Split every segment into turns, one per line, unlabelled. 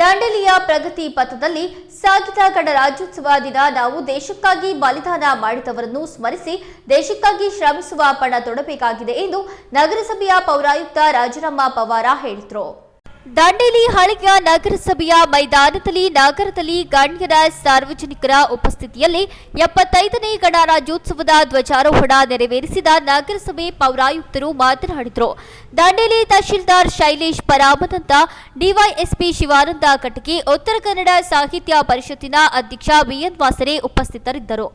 ದಾಂಡೇಲಿಯ ಪ್ರಗತಿ ಪಥದಲ್ಲಿ ಸಾಗಿದ ಗಣರಾಜ್ಯೋತ್ಸವ ದಿನ ನಾವು ದೇಶಕ್ಕಾಗಿ ಬಲಿದಾನ ಮಾಡಿದವರನ್ನು ಸ್ಮರಿಸಿ ದೇಶಕ್ಕಾಗಿ ಶ್ರಮಿಸುವ ಪಣ ತೊಡಬೇಕಾಗಿದೆ ಎಂದು ನಗರಸಭೆಯ ಪೌರಾಯುಕ್ತ ರಾಜರಮ್ಮ ಪವಾರ ಹೇಳಿದರು. ದಾಂಡೇಲಿ ಹಳೆಯ ನಗರಸಭೆಯ ಮೈದಾನದಲ್ಲಿ, ನಗರದಲ್ಲಿ ಗಣ್ಯರ ಸಾರ್ವಜನಿಕರ ಉಪಸ್ಥಿತಿಯಲ್ಲಿ ಎಪ್ಪತ್ತೈದನೇ ಗಣರಾಜ್ಯೋತ್ಸವದ ಧ್ವಜಾರೋಹಣ ನೆರವೇರಿಸಿದ ನಗರಸಭೆ ಪೌರಾಯುಕ್ತರು ಮಾತನಾಡಿದರು. Dandeli tahsildar Shailesh Paramananda, D Y S P Shivananda Katagi, Uttara Kannada ಸಾಹಿತ್ಯ ಪರಿಷತ್ತಿನ ಅಧ್ಯಕ್ಷ ಬಿಎನ್ ವಾಸರೆ ಉಪಸ್ಥಿತರಿದ್ದರು.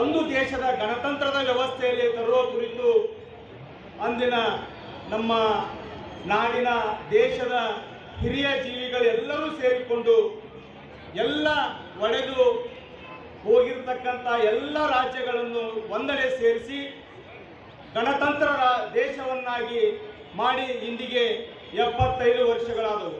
ಒಂದು ದೇಶದ ಗಣತಂತ್ರದ ವ್ಯವಸ್ಥೆಯಲ್ಲಿ ತರುವ ಅಂದಿನ ನಮ್ಮ ನಾಡಿನ ದೇಶದ ಹಿರಿಯ ಜೀವಿಗಳೆಲ್ಲರೂ ಸೇರಿಕೊಂಡು ಎಲ್ಲ ಒಡೆದು ಹೋಗಿರ್ತಕ್ಕಂಥ ಎಲ್ಲ ರಾಜ್ಯಗಳನ್ನು ಒಂದಡೆ ಸೇರಿಸಿ ಗಣತಂತ್ರ ದೇಶವನ್ನಾಗಿ ಮಾಡಿ ಇಂದಿಗೆ ಎಪ್ಪತ್ತೈದು ವರ್ಷಗಳಾದವು.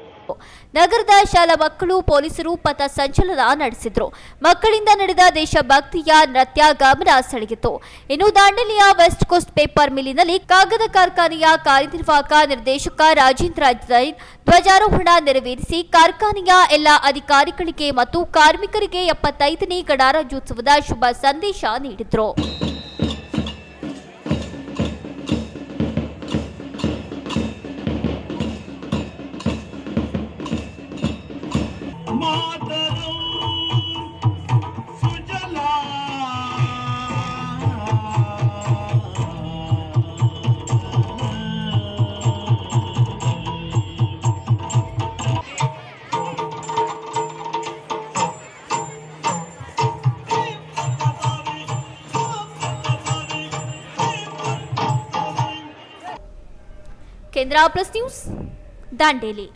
ನಗರದ ಶಾಲಾ ಮಕ್ಕಳು ಪೊಲೀಸರು ಪಥ ಸಂಚಲನ ನಡೆಸಿದ್ರು. ಮಕ್ಕಳಿಂದ ನಡೆದ ದೇಶಭಕ್ತಿಯ ನೃತ್ಯ ಗಮನ ಸೆಳೆಯಿತು. ಇನ್ನು ದಾಂಡೇಲಿಯ ವೆಸ್ಟ್ ಕೋಸ್ಟ್ ಪೇಪರ್ ಮಿಲ್ಲಿನಲ್ಲಿ ಕಾಗದ ಕಾರ್ಖಾನೆಯ ಕಾರ್ಯನಿರ್ವಾಹಕ ನಿರ್ದೇಶಕ ರಾಜೇಂದ್ರ ಜೈನ್ ಧ್ವಜಾರೋಹಣ ನೆರವೇರಿಸಿ ಕಾರ್ಖಾನೆಯ ಎಲ್ಲ ಅಧಿಕಾರಿಗಳಿಗೆ ಮತ್ತು ಕಾರ್ಮಿಕರಿಗೆ ಎಪ್ಪತ್ತೈದನೇ ಗಣರಾಜ್ಯೋತ್ಸವದ ಶುಭ ಸಂದೇಶ ನೀಡಿದರು. केंद्राप्रस न्यूज दांडेली.